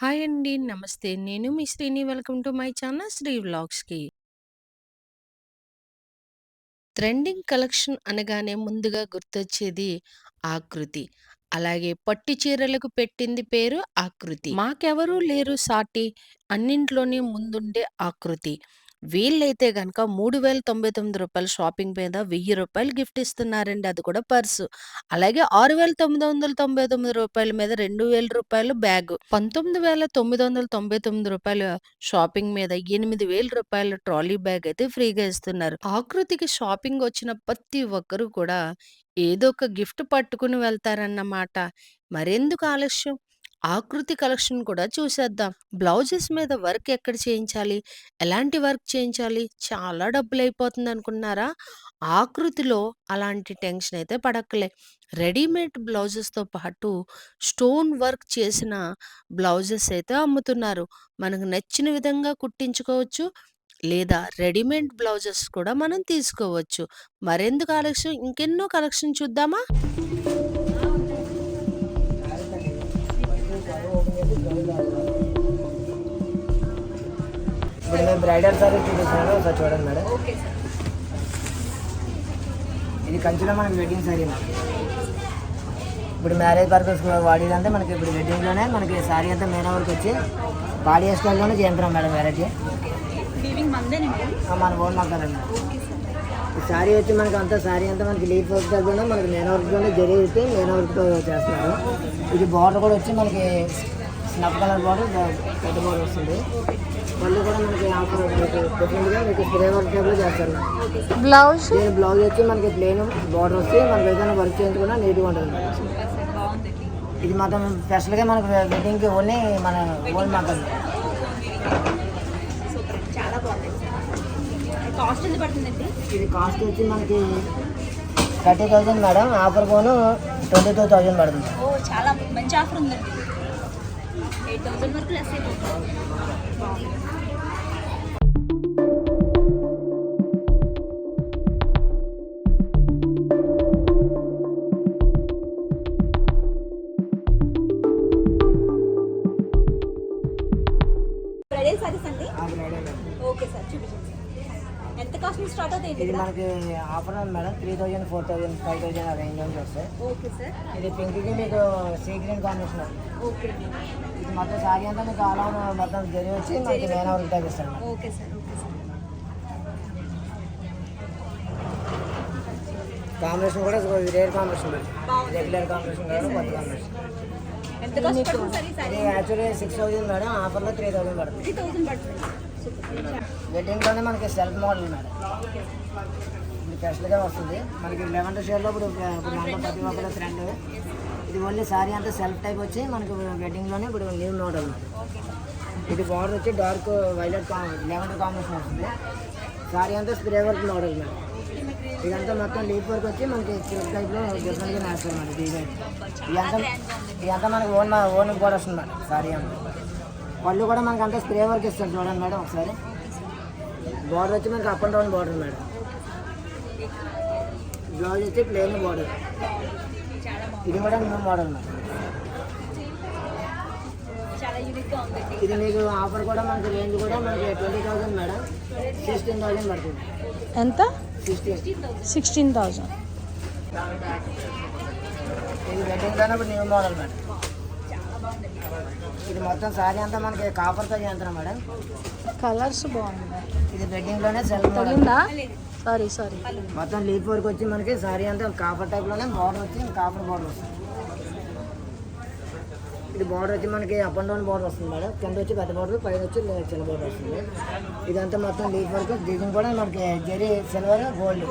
Hi అండి. నమస్తే. నేను మీ Srini. Welcome to my channel Sri వ్లాగ్స్‌కి. Trending collection అనగానే ముందుగా గుర్తొచ్చేది ఆకృతి. అలాగే పట్టు చీరలకు పెట్టింది పేరు ఆకృతి. మాకెవరూ లేరు సాటి అన్నింట్లోనే ముందుండే ఆకృతి. వీళ్ళైతే కనుక మూడు వేల తొంభై తొమ్మిది రూపాయల షాపింగ్ మీద వెయ్యి రూపాయలు గిఫ్ట్ ఇస్తున్నారండి. అది కూడా పర్సు. అలాగే ఆరు వేల తొమ్మిది వందల తొంభై తొమ్మిది రూపాయల మీద రెండు వేల రూపాయలు బ్యాగ్. పంతొమ్మిది వేల తొమ్మిది వందల తొంభై తొమ్మిది రూపాయల షాపింగ్ మీద ఎనిమిది వేల రూపాయల ట్రాలీ బ్యాగ్ అయితే ఫ్రీగా ఇస్తున్నారు. ఆకృతికి షాపింగ్ వచ్చిన ప్రతి ఒక్కరూ కూడా ఏదో ఒక గిఫ్ట్ పట్టుకుని వెళ్తారన్నమాట. మరెందుకు ఆలస్యం? ఆకృతి కలెక్షన్ కూడా చూసేద్దాం. బ్లౌజెస్ మీద వర్క్ ఎక్కడ చేయించాలి? ఎలాంటి వర్క్ చేయించాలి? చాలా డబ్బులు అయిపోతుంది అనుకున్నారా ఆకృతిలో అలాంటి టెన్షన్ అయితే పడక్కలే. రెడీమేడ్ బ్లౌజెస్‌తో పాటు స్టోన్ వర్క్ చేసిన బ్లౌజెస్ అయితే అమ్ముతున్నారు. మనకు నచ్చిన విధంగా కుట్టించుకోవచ్చు. లేదా రెడీమేడ్ బ్లౌజెస్ కూడా మనం తీసుకోవచ్చు. మరెందుకు కలెక్షన్ ఇంకెన్నో కలెక్షన్ చూద్దామా? ఇప్పుడు మేము బ్రైడల్ సారీ చూపిస్తున్నాను ఒకసారి చూడండి మేడం. ఇది కంచిలో మనకి వెడ్డింగ్ సారీ మేడం. ఇప్పుడు మ్యారేజ్ పర్పస్ వాడేదంటే మనకి ఇప్పుడు వెడ్డింగ్లోనే మనకి సారీ అంతా మెయిన్ వరకు వచ్చి బాడీ స్టైల్లోనే చేయించున్నాం మేడం వెరైటీ మన ఓన్ ఓకే సార్ వచ్చి మనకి అంతా సారీ అంతా మనకి లీఫ్ వర్క్ కూడా మనకి మెయిన్ వర్క్లోనే జరి అయితే మెయిన్ వర్క్తో చేస్తున్నారు. ఇది బార్డర్ కూడా వచ్చి మనకి స్నఫ్ కలర్ బార్డర్ పెద్ద బార్డర్ వస్తుంది మళ్ళీ కూడా మనకి ఆఫర్ డిఫరెంట్గా మీకు స్ప్రే వర్క్ టైప్లో చేస్తారు. బ్లౌజ్? దీని బ్లౌజ్ వచ్చి మనకి ప్లేన్ బార్డర్ వస్తే మనకి ఏదైనా వర్క్ చేయించుకున్నా నీట్గా ఉంటుంది. ఇది మాత్రం స్పెషల్గా మనకి వెడ్డింగ్కి ఓన్లీ మన ఓన్ మాత్రం సూపర్ అండి చాలా బాగుంది కాస్ట్ ఎంత పడుతుందండి ఇది కాస్ట్ వచ్చి మనకి థర్టీ థౌజండ్ మేడం ఆఫర్ పోను ట్వంటీ టూ థౌజండ్ పడుతుంది. ఓ చాలా మంచి ఆఫర్ ఉందండి. ఎయిట్ థౌసండ్ వరకు లెస్ మనకి ఆఫర్ ఉంది madam three thousand four thousand five thousand ఆ రేంజ్ నుంచి వస్తాయి. Okay sir. ఇది పింక్కి మీకు సీ గ్రీన్ కాంబినేషన్. ఓకే. ఇది మొత్తం సారీ అంతా మీకు ఆల్ ఓవర్ మొత్తం జరి వచ్చి మనకి మెయిన్ వర్క్ టైప్ ఇస్తాను madam okay sir okay sir. Combination కూడా rare combination madam. Regular combination కాదు కొత్త combination actually six thousand madam ఆఫర్లో త్రీ థౌజండ్ పడుతుంది. త్రీ థౌసండ్ పడుతుంది. వెడ్డింగ్లోనే మనకి సెల్ఫ్ మోడల్ మేడం. ఇది స్పెషల్గా వస్తుంది. మనకి లెవెంత్ షేర్లో ఇప్పుడు ఇప్పుడు మనలో ప్రతి ఒక్కరు ఫ్రెండ్ ఇది ఓన్లీ సారీ అంతా సెల్ఫ్ టైప్ వచ్చి మనకి వెడ్డింగ్లోనే ఇప్పుడు న్యూ మోడల్ ఇది బార్డర్ వచ్చి డార్క్ వైలెట్ లెవెంత్ కాంబినేషన్ వస్తుంది. సారీ అంతా స్ప్రే వర్క్ మోడల్ మేడం. ఇదంతా మొత్తం లీప్ వర్క్ వచ్చి మనకి సిల్క్ టైప్లో డిఫరెంట్గా నేస్తారు మేడం డిజైన్ ఇదంతా ఇదంతా మనకి ఓన్ ఓన్ కూడా వస్తుంది మేడం సారీ అంతా. పళ్ళు కూడా మనకి అంతా స్ప్రే వర్క్ ఇస్తారు చూడండి మేడం ఒకసారి. బార్డర్ వచ్చి మనకి up and down border madam. Blouse వచ్చి ప్లెయిన్ బార్డర్ ఇది కూడా న్యూ మోడల్ మేడం. ఇది మీకు ఆఫర్ కూడా మనకి రేంజ్ కూడా మనకి twenty thousand madam. Sixteen thousand పడుతుంది. ఎంత? సిక్స్టీన్ సిక్స్టీన్ థౌజండ్ ఇది వెడ్డింగ్ కానీ న్యూ మోడల్ మేడం. ఇది మొత్తం సారీ అంతా మనకి కాపర్తో చేస్తాం మేడం. కలర్స్ బాగున్నాయి. ఇది సెల్ఫ్ మోడల్ తగిలిందా సారీ సారీ మొత్తం లీఫ్ వర్క్ వచ్చి మనకి సారీ అంతా కాపర్ టైప్లోనే బార్డర్ వచ్చి కాపర్ బార్డర్ వస్తుంది. ఇది బార్డర్ వచ్చి మనకి అప్ అండ్ డౌన్ బార్డర్ వస్తుంది మేడం. కింద వచ్చి పెద్ద బార్డర్ పైన వచ్చి చిన్న బార్డర్ వస్తుంది. ఇదంతా మొత్తం లీఫ్ వర్క్ దీని కూడా మనకి జెరీ సిల్వర్ గోల్డ్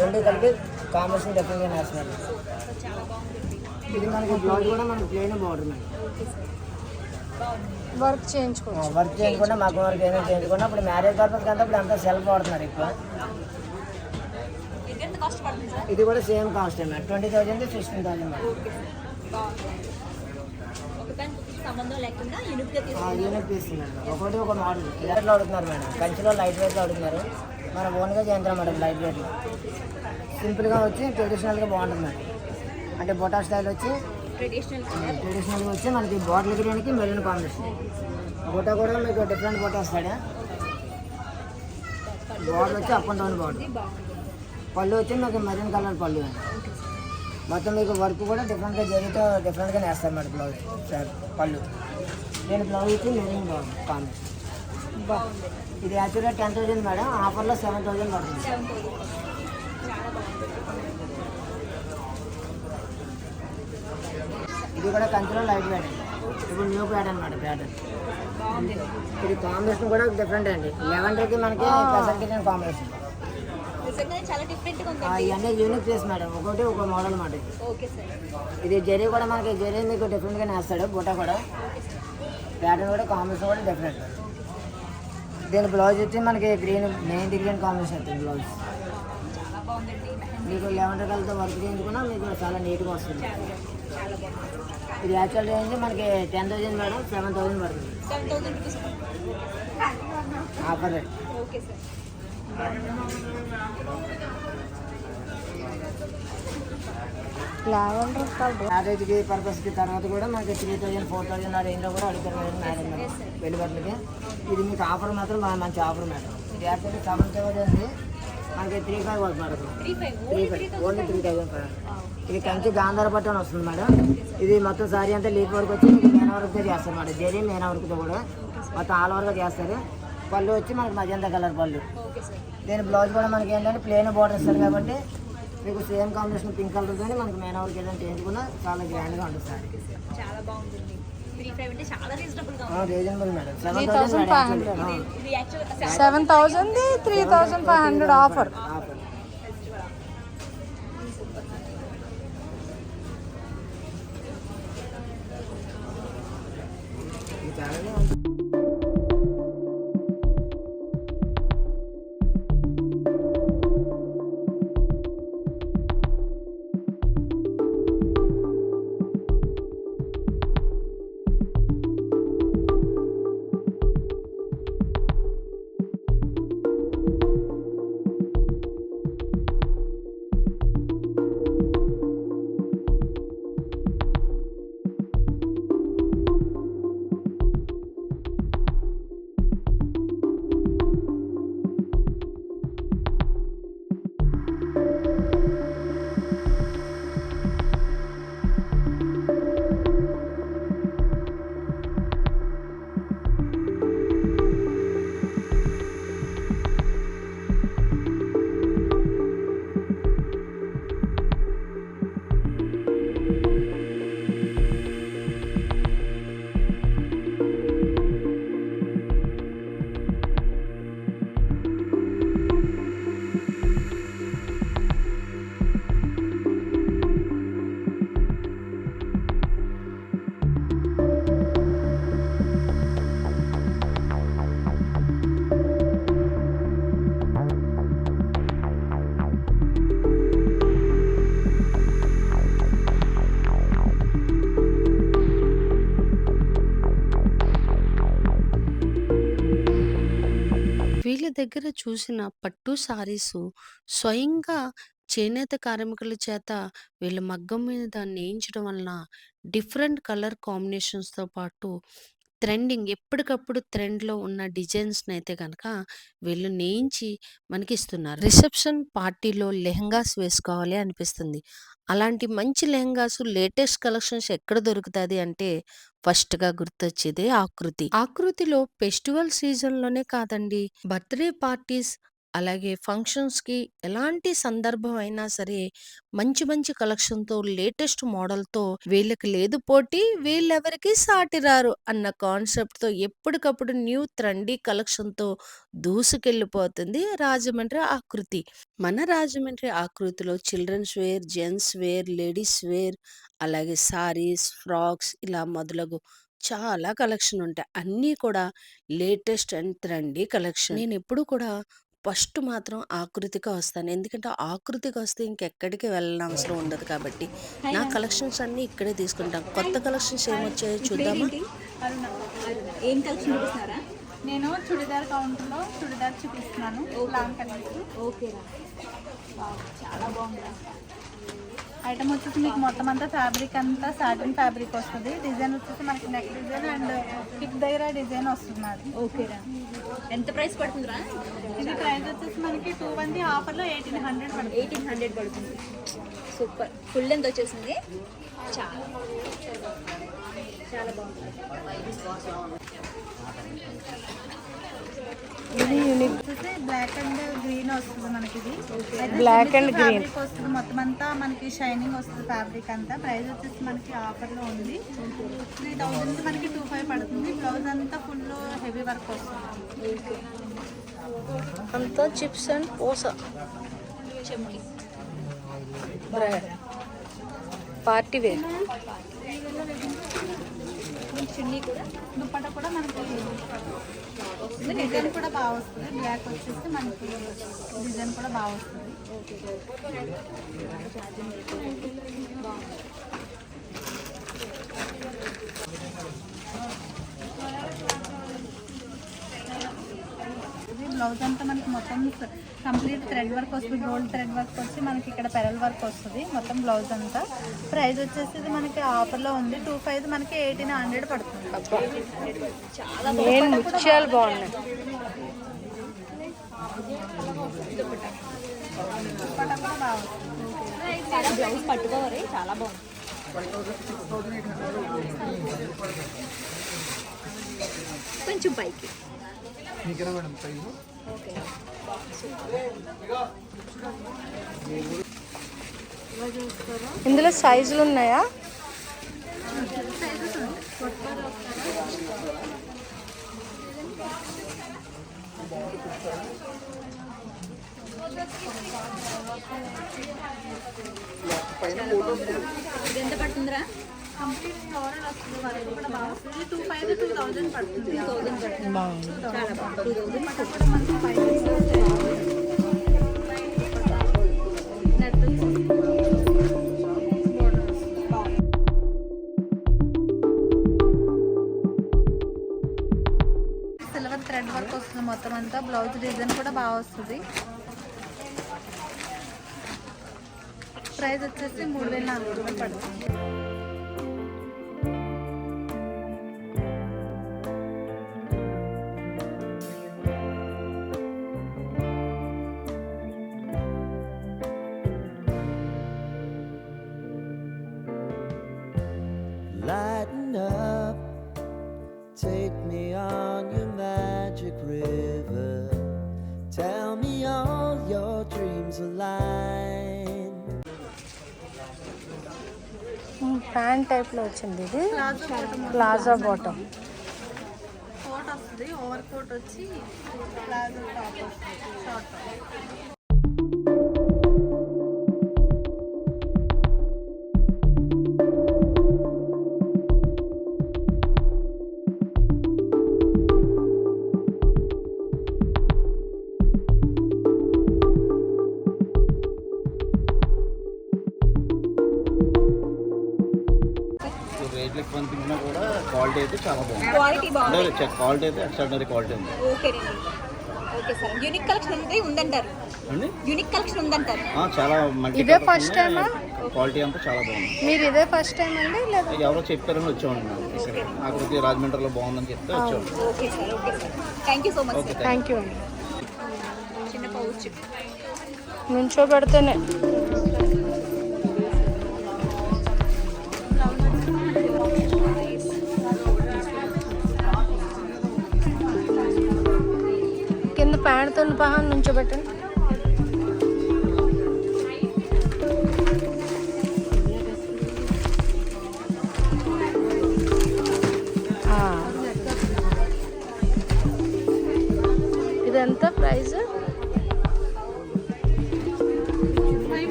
రెండు కలిపి కాంబినేషన్ చాలా బాగుంది ఇది మనకి బ్లౌజ్ కూడా మనకి ప్లెయిన్ బార్డర్ మేడం వర్క్ చేయించుకోవచ్చు. వర్క్ చేయకుండా మగ్గం వర్క్ ఏమైనా చేయించుకున్నా ఇప్పుడు మ్యారేజ్ పర్పస్ కంటే ఇప్పుడు అంతా సెల్ఫ్ వాడుతున్నారు ఎక్కువ. ఇది ఎంత కాస్ట్ పడుతుంది సార్? ఇది కూడా same cost madam twenty thousand sixteen thousand unit తీసుకున్నాను ఒకటి ఒక మోడల్ ఇలాంటిలో అడుగుతున్నారు మేడం. కంచిలో లైట్ వెయిట్లో అడుగుతున్నారు మనం ఓన్గా చేయించాం మేడం లైట్ వెయిట్లో సింపుల్గా వచ్చి ట్రెడిషనల్గా బాగుంటుంది మేడం. అంటే బొటా స్టైల్ వచ్చి ట్రెడిషనల్ వచ్చి మనకి బాటిల్ గ్రీన్కి మెరూన్ కాంబినేషన్. బుట్ట కూడా మీకు డిఫరెంట్ బుట్ట వస్తాడు బార్డర్ వచ్చి అప్ అండ్ డౌన్ బాగుంది పళ్ళు వచ్చి మీకు మెరూన్ కలర్ పళ్ళు. మొత్తం మీకు వర్క్ కూడా డిఫరెంట్గా జరిగితే డిఫరెంట్గా వేస్తారు మేడం బ్లౌజ్ సార్ పళ్ళు. నేను బ్లౌజ్ వచ్చి మెరూన్ కాంబినేషన్. ఇది యాక్చువల్గా టెన్ థౌసండ్ మేడం ఆఫర్లో సెవెన్ థౌసండ్ పడుతుంది సెవెన్ థౌసండ్ చాలా బాగుంది ఇది కూడా కంచిలో లైట్ ప్యాటర్న్ ఇప్పుడు న్యూ ప్యాటర్న్ మేడం ప్యాటర్న్ ఇది కాంబినేషన్ కూడా డిఫరెంట్ అండి. లెవెండర్కి మనకి కిచెన్ కాంబినేషన్ ఇవన్నీ యూనిక్ పీస్ మేడం. ఒకటి ఒక మోడల్ మాట ఇది. జరీ కూడా మనకి జరీ మీకు డిఫరెంట్గా నేస్తాడు బుట్ట కూడా. ప్యాటర్న్ కూడా కాంబినేషన్ కూడా డిఫరెంట్ దీని బ్లౌజ్ వచ్చి మనకి గ్రీన్ మెయిన్ గ్రీన్ కాంబినేషన్ వస్తుంది బ్లౌజ్ మీకు లెవెండర్ కలర్తో వర్క్ చేయించుకున్నా మీకు చాలా నీట్గా వస్తుంది. ఇది యాక్చువల్ రేంజ్ మనకి ten thousand madam seven thousand పడుతుంది. ఆఫర్ రేట్ ఓకే సార్ మ్యారేజ్కి పర్పస్కి తర్వాత కూడా మనకి త్రీ థౌజండ్ ఫోర్ థౌజండ్ ఆ రేంజ్లో కూడా అడుగుతారు మేడం మ్యారేజ్ మేడం పెళ్ళి బట్టలకి ఇది మీకు ఆఫర్ మాత్రం మంచి ఆఫర్ మేడం. ఇది యాక్చువల్లీ సెవెన్ థౌసండ్ మనకి three five five only three thousand five ఇది కంచి గాంధార పట్టు అని వస్తుంది మేడం. ఇది మొత్తం సారీ అంతా లీప్ వరకు వచ్చి మీకు మేన వరకు చేస్తారు మేడం. జరీ మేన వరకుతో కూడా మొత్తం ఆల్ ఓవర్గా చేస్తారు. పళ్ళు వచ్చి మనకి మజంతా కలర్ పళ్ళు. దీని బ్లౌజ్ కూడా మనకి ఏంటంటే ప్లేన్ బార్డర్ ఇస్తారు కాబట్టి మీకు సేమ్ కాంబినేషన్ పింక్ కలర్తో మనకి మేన వరకు ఏదైనా చేయించుకున్నా చాలా గ్రాండ్గా ఉంటుంది సార్. చాలా బాగుందండి seven thousand three thousand five hundred offer. వీళ్ళ దగ్గర చూసిన పట్టు సారీస్ స్వయంగా చేనేత కార్మికుల చేత వీళ్ళ మగ్గం మీద నేయించడం వలన డిఫరెంట్ కలర్ కాంబినేషన్స్‌తో పాటు ట్రెండింగ్ ఎప్పటికప్పుడు ట్రెండ్‌లో ఉన్న డిజైన్స్‌ని అయితే కనుక వీళ్ళు నేయించి మనకి ఇస్తున్నారు రిసెప్షన్ పార్టీలో లెహెంగాస్ వేసుకోవాలి అనిపిస్తుంది. అలాంటి మంచి లెహంగాస్ లేటెస్ట్ కలెక్షన్స్ ఎక్కడ దొరుకుతుంది అంటే ఫస్ట్‌గా గుర్తొచ్చేదే ఆకృతి. ఆకృతిలో ఫెస్టివల్ సీజన్‌లోనే కాదండి బర్త్‌డే పార్టీస్ అలాగే ఫంక్షన్స్‌కి ఎలాంటి సందర్భం అయినా సరే మంచి మంచి కలెక్షన్‌తో లేటెస్ట్ మోడల్‌తో వీళ్ళకి లేదు పోటీ వీళ్ళెవరికీ సాటి రారు అన్న కాన్సెప్ట్‌తో ఎప్పటికప్పుడు న్యూ ట్రెండీ కలెక్షన్‌తో దూసుకెళ్ళిపోతుంది రాజమండ్రి ఆకృతి. మన రాజమండ్రి ఆకృతిలో children's wear, gents wear, ladies wear అలాగే సారీస్, ఫ్రాక్స్ ఇలా మొదలగు చాలా కలెక్షన్ ఉంటాయి. అన్నీ కూడా లేటెస్ట్ అండ్ ట్రెండీ కలెక్షన్. నేనెప్పుడు కూడా ఫస్ట్ మాత్రం ఆకృతికే వస్తాను. ఎందుకంటే ఆకృతికి వస్తే ఇంకెక్కడికి వెళ్ళనవసరం ఉండదు కాబట్టి. నా కలెక్షన్స్ అన్నీ ఇక్కడే తీసుకుంటాం. కొత్త కలెక్షన్స్ ఏమొచ్చాయో చూద్దామా? ఏం కలెక్షన్ నేను చుడిదార్ కౌంటర్లో చుడిదార్ చూపిస్తున్నాను లాంగ్ కలర్స్ ఓకే చాలా బాగుందా ఐటమ్ వచ్చేసి మీకు మొత్తం అంతా ఫ్యాబ్రిక్ అంతా సాటిన్ ఫ్యాబ్రిక్ వస్తుంది. డిజైన్ వచ్చేసి మనకి నెక్ డిజైన్ అండ్ హిప్ దగ్గర డిజైన్ వస్తుంది అది ఓకేరా ఎంత ప్రైస్ పడుతుందిరా? ఇది ప్రైస్ వచ్చేసి మనకి టూ మంది ఆఫర్లో ఎయిటీన్ హండ్రెడ్ పడుతుంది. ఎయిటీన్ హండ్రెడ్ పడుతుంది. సూపర్ ఫుల్ ఎంత వచ్చేసింది? చాలా. చాలా బాగుంది. ఇది యూనిక్ వచ్చేసి బ్లాక్ అండ్ గ్రీన్ వస్తుంది మనకి ఇది and green. ఫ్యాబ్రిక్ వస్తుంది. మొత్తం అంతా మనకి షైనింగ్ వస్తుంది ఫ్యాబ్రిక్ అంతా. ప్రైస్ వచ్చేసి మనకి ఆఫర్లో ఉంది. త్రీ థౌజండ్కి మనకి టూ ఫైవ్ పడుతుంది. బ్లౌజ్ అంతా ఫుల్ హెవీ వర్క్ వస్తుంది. అంతా చిప్స్ అండ్ పోస. చెమ్కి పార్టీ వేర్ చున్నీ కూడా దుప్పట కూడా మనకి డిజైన్ కూడా బాగా వస్తుంది. బ్లాక్ వచ్చేసి మనకి డిజైన్ కూడా బాగా వస్తుంది. బాగుంది బ్లౌజ్ అంతా మనకి మొత్తం కంప్లీట్ థ్రెడ్ వర్క్ వస్తుంది. గోల్డ్ థ్రెడ్ వర్క్ వచ్చి మనకి ఇక్కడ పెరల్ వర్క్ వస్తుంది మొత్తం బ్లౌజ్ అంతా. ప్రైస్ వచ్చేసి మనకి ఆఫర్లో ఉంది. టూ ఫైవ్ మనకి ఎయిటీన్ హండ్రెడ్ పడుతుంది. చాలా బాగున్నాయి. బ్లౌజ్ పట్టుకోవాలి. చాలా బాగుంది. కొంచెం పైకి. ఇందులో సైజులు ఉన్నాయా? ఎంత పడుతుందిరా? కంప్లీట్ ఫ్లోరల్ వస్తుంది. వర్క్ కూడా బాగా వస్తుంది టూ ఫైవ్ టూ థౌజండ్ పడుతుంది. మనకి ఫైవ్ సిల్వర్ థ్రెడ్ వర్క్ వస్తుంది మొత్తం అంతా. బ్లౌజ్ డిజైన్ కూడా బాగా వస్తుంది. ప్రైస్ వచ్చేసి మూడు వేల నాలుగు రూపాయలు పడుతుంది. టైప్లో వచ్చింది ఇది. ప్లాజో బాటమ్ కోట్ వస్తుంది. ఓవర్ కోట్ వచ్చి ప్లాజో టాప్ వస్తుంది. షార్ట్ క్వాలిటీ అయితే ఎక్స్ట్రాడనరీ క్వాలిటీ ఉంది. Okay okay sir unique collection అనేది ఉందంటారు. అండి యూనిక్ కలెక్షన్ ఉందంటారు. ఆ, చాలా మల్టీ ఇదే time ఆ? క్వాలిటీ అంతా చాలా బాగుంది. మీరు ఇదే ఫస్ట్ టైం అండి లేదా? ఎవరో చెప్పారని వచ్చామండి ఆకృతి రాజమండ్రిలో బాగుందని చెప్తే వచ్చాము okay sir okay sir thank you so much thank you అండి చిన్న పౌచ్ నుంచో పెడితేనే కింద ప్యాంట్తో పహాన్ నుంచో పెట్టండి ఆ. ఇదెంత ప్రైస్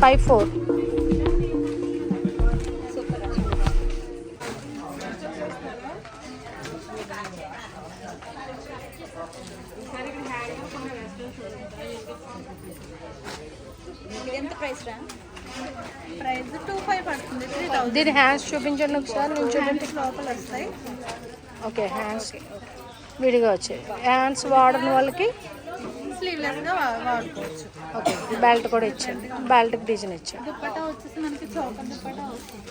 ఫైవ్ ఫోర్. హ్యాండ్స్ చూపించండి ఒకసారి నేను చూడండి. లోపల వస్తాయి ఓకే హ్యాండ్స్ విడిగా వచ్చాయి. హ్యాండ్స్ వాడని వాళ్ళకి? స్లీవ్లెస్గా వాడుకోవచ్చు. ఓకే బెల్ట్ కూడా ఇచ్చాడు బెల్ట్కి డిజైన్ ఇచ్చాడు దుప్పటా వచ్చేసి మనకి చౌక దుప్పటా వస్తుంది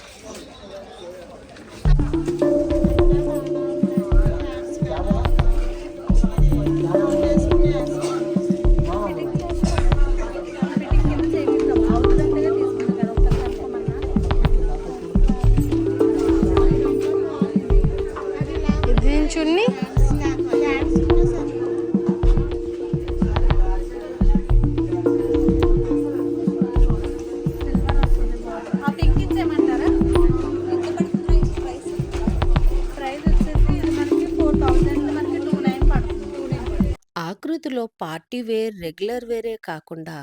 ఇందులో పార్టీ వేర్ రెగ్యులర్ వేరే కాకుండా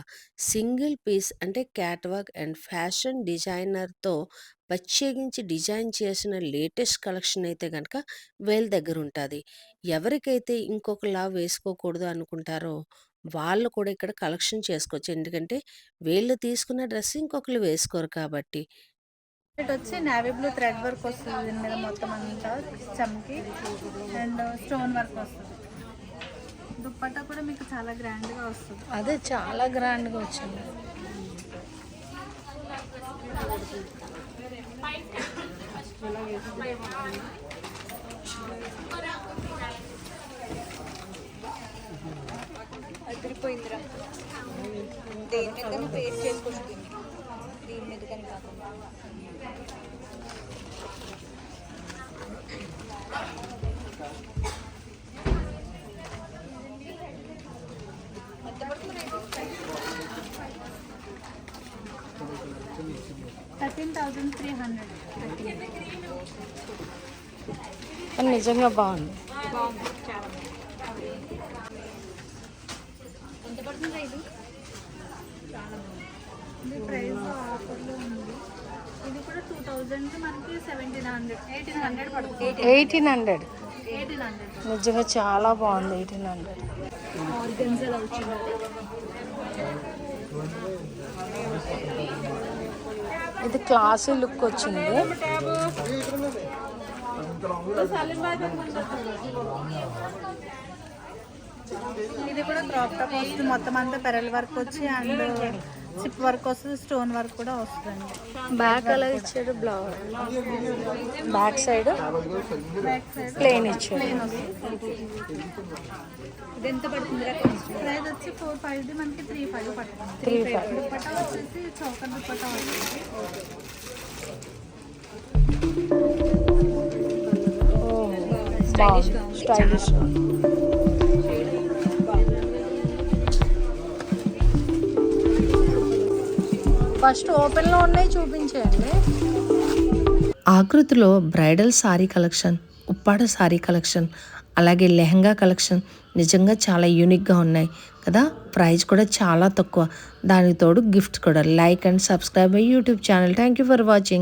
సింగిల్ పీస్ అంటే క్యాట్వాక్ అండ్ ఫ్యాషన్ డిజైనర్తో ప్రత్యేకించి డిజైన్ చేసిన లేటెస్ట్ కలెక్షన్ అయితే కనుక వీళ్ళ దగ్గర ఉంటుంది. ఎవరికైతే ఇంకొకలా వేసుకోకూడదు అనుకుంటారో వాళ్ళు కూడా ఇక్కడ కలెక్షన్ చేసుకోవచ్చు. ఎందుకంటే వీళ్ళు తీసుకున్న డ్రెస్ ఇంకొకరు వేసుకోరు కాబట్టి. ఇటు వచ్చి నావీ బ్లూ థ్రెడ్ వర్క్ వస్తుంది దీని మీద మొత్తం అంతా చమ్కి అండ్ స్టోన్ వర్క్ వస్తుంది. దుప్పట్టా కూడా మీకు చాలా గ్రాండ్గా వస్తుంది. అదే చాలా గ్రాండ్గా వచ్చింది. అదిరిపోయిందిరా. దేని మీద కానీ పేస్ట్ దీన్ని. దీని మీద కానీ కాకుండా. థౌజండ్ త్రీ హండ్రెడ్ కానీ నిజంగా బాగుంది ప్రైస్ ఆఫర్లో ఉంది ఇది కూడా టూ మనకి సెవెంటీన్ హండ్రెడ్ ఎయిటీన్ హండ్రెడ్ పడుతుంది ఎయిటీన్ హండ్రెడ్ ఎయిటీన్ హండ్రెడ్ నిజంగా చాలా బాగుంది ఎయిటీన్ హండ్రెడ్ ఆర్గన్జాలో వచ్చింది ఇది క్లాసీ లుక్ వచ్చింది. ఇది కూడా క్రాప్ టాప్ వస్తుంది మొత్తం అంతా పెరల్ వర్క్ వచ్చి అండ్ సిప్ వర్క్ వస్తుంది స్టోన్ వర్క్ కూడా వస్తుందండి. బ్యాక్ అలా ఇచ్చాడు blouse. Back side back side plain ఇచ్చాడు. ఇది ఎంత పడుతుందిరా కాస్ట్ ప్రైస్ వచ్చి ఫోర్ ఫైవ్ ది మనకి త్రీ ఫైవ్ పడుతుంది. త్రీ ఫైవ్ దుప్పట్టా వచ్చేసి చౌక దుప్పట్టా వస్తుంది. బాగుంది. స్టైలిష్ ఫస్ట్ ఓపెన్లో ఉన్నాయి చూపించేయండి. ఆకృతిలో bridal sari collection Uppada sari collection అలాగే లెహంగా కలెక్షన్ నిజంగా చాలా యూనిక్గా ఉన్నాయి కదా? ప్రైస్ కూడా చాలా తక్కువ. దానికి తోడు గిఫ్ట్ కూడా. Like and subscribe my YouTube channel. Thank you for watching.